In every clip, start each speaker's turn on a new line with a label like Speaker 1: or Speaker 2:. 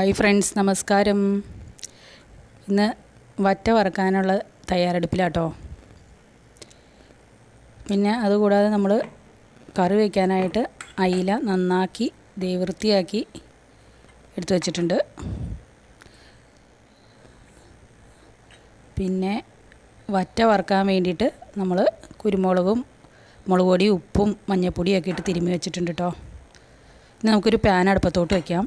Speaker 1: Hi friends നമസ്കാരം. ഇന്ന് വറ്റ വറക്കാനുള്ള തയ്യാറെടുപ്പിലാട്ടോ. പിന്നെ അതുകൂടാതെ നമ്മൾ കറി വയ്ക്കാനായിട്ട് അയില നന്നാക്കി വൃത്തിയാക്കി എടുത്തു വച്ചിട്ടുണ്ട്. പിന്നെ വറ്റ വറക്കാൻ വേണ്ടിയിട്ട് നമ്മൾ കുരുമുളകും മുളക് പൊടി ഉപ്പും മഞ്ഞൾപ്പൊടിയൊക്കെ ഇട്ട് തിരുമ്മി വെച്ചിട്ടുണ്ട് കേട്ടോ ഇനി നമുക്കൊരു പാൻ അടുപ്പത്തോട്ട് വയ്ക്കാം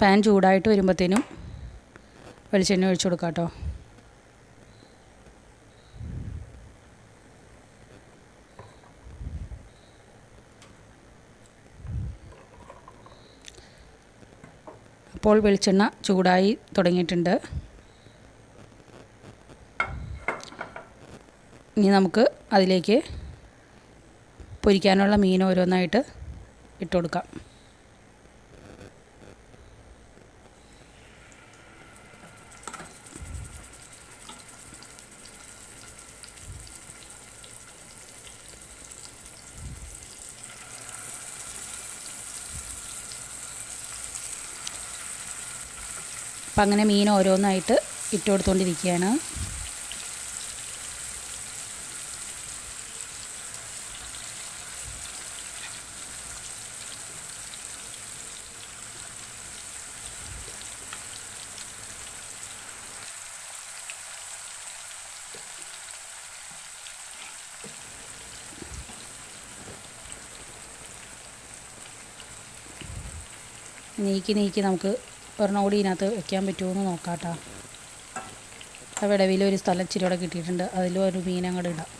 Speaker 1: പാൻ ചൂടായിട്ട് വരുമ്പോഴത്തേനും വെളിച്ചെണ്ണ ഒഴിച്ചു കൊടുക്കാം കേട്ടോ അപ്പോൾ വെളിച്ചെണ്ണ ചൂടായി തുടങ്ങിയിട്ടുണ്ട്. ഇനി നമുക്ക് അതിലേക്ക് പൊരിക്കാനുള്ള മീൻ ഓരോന്നായിട്ട് ഇട്ട് കൊടുക്കാം. അപ്പം അങ്ങനെ മീൻ ഓരോന്നായിട്ട് ഇട്ട് കൊടുത്തുകൊണ്ടിരിക്കുകയാണ് നീക്കി നീക്കി നമുക്ക് ഒരെണ്ണം കൂടി ഇതിനകത്ത് വെക്കാൻ പറ്റുമോ എന്ന് നോക്കാം കേട്ടോ ആ വിടവിൽ ഒരു സ്ഥലം ഇച്ചിരി കൂടെ കിട്ടിയിട്ടുണ്ട്. അതിലും ഒരു മീൻ അങ്ങോട്ട് ഇടാം.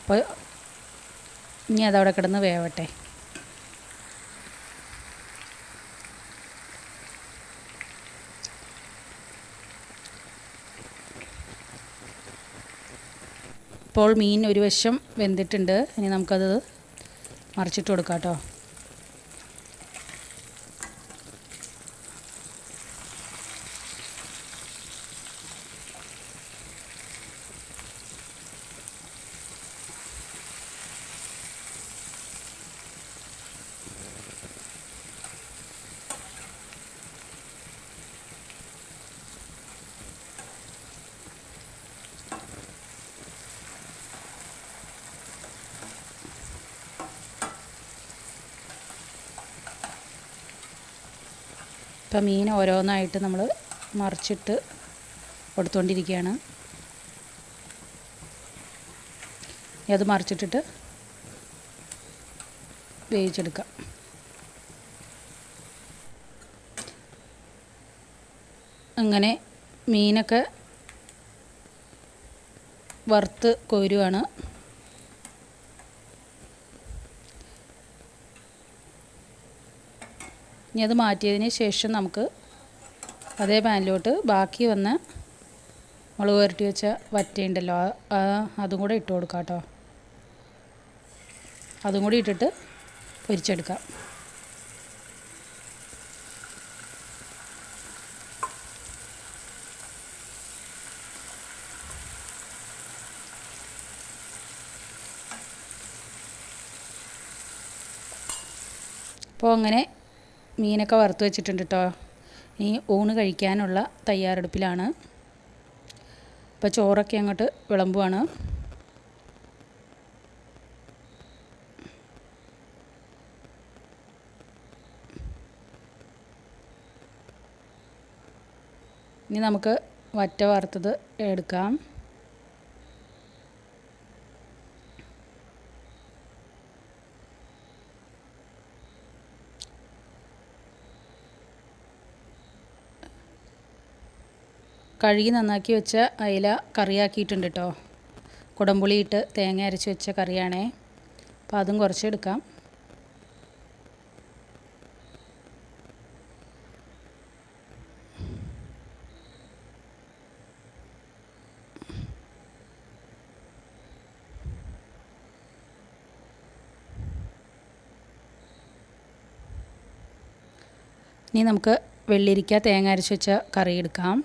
Speaker 1: അപ്പോൾ ഇനി അതവിടെ കിടന്ന് വേവട്ടെ. ഇപ്പോൾ മീൻ ഒരു വശം വെന്തിട്ടുണ്ട്. ഇനി നമുക്കത് മറിച്ചിട്ട് കൊടുക്കാം കേട്ടോ ഇപ്പം മീൻ ഓരോന്നായിട്ട് നമ്മൾ മറിച്ചിട്ട് കൊടുത്തുകൊണ്ടിരിക്കുകയാണ് ഇനി അത് മറിച്ചിട്ടിട്ട് വേവിച്ചെടുക്കാം. അങ്ങനെ മീനൊക്കെ വറുത്ത് കോരുവാണ്. ഇനി അത് മാറ്റിയതിന് ശേഷം നമുക്ക് അതേ പാനിലോട്ട് ബാക്കി വന്ന മുളക് പുരട്ടി വെച്ച വറ്റയുണ്ടല്ലോ. അതും കൂടെ ഇട്ട് കൊടുക്കാം കേട്ടോ. അതും കൂടി ഇട്ടിട്ട് പൊരിച്ചെടുക്കാം. അപ്പോൾ അങ്ങനെ മീനൊക്കെ വറുത്ത് വെച്ചിട്ടുണ്ട് കേട്ടോ ഇനി ഊണ് കഴിക്കാനുള്ള തയ്യാറെടുപ്പിലാണ്. ഇപ്പോൾ ചോറൊക്കെ അങ്ങോട്ട് വിളമ്പുവാണ്. ഇനി നമുക്ക് വറ്റ വറുത്തത് എടുക്കാം. കഴുകി നന്നാക്കി വെച്ച അയില കറിയാക്കിയിട്ടുണ്ട് കേട്ടോ കുടംപുളി ഇട്ട് തേങ്ങ അരച്ച് വെച്ച കറിയാണേ. അപ്പോൾ അതും കുറച്ച് എടുക്കാം ഇനി നമുക്ക് വെള്ളിരിക്ക തേങ്ങ അരച്ച് വെച്ച കറി എടുക്കാം.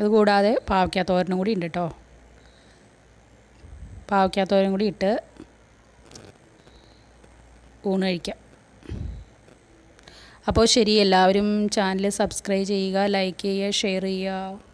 Speaker 1: അതുകൂടാതെ പാവയ്ക്കാത്തോരനും കൂടി ഉണ്ട് കേട്ടോ പാവയ്ക്കാത്തോരൻ കൂടി ഇട്ട് ഊണ് കഴിക്കാം. അപ്പോൾ ശരി എല്ലാവരും ചാനൽ സബ്സ്ക്രൈബ് ചെയ്യുക ലൈക്ക് ചെയ്യുക ഷെയർ ചെയ്യുക.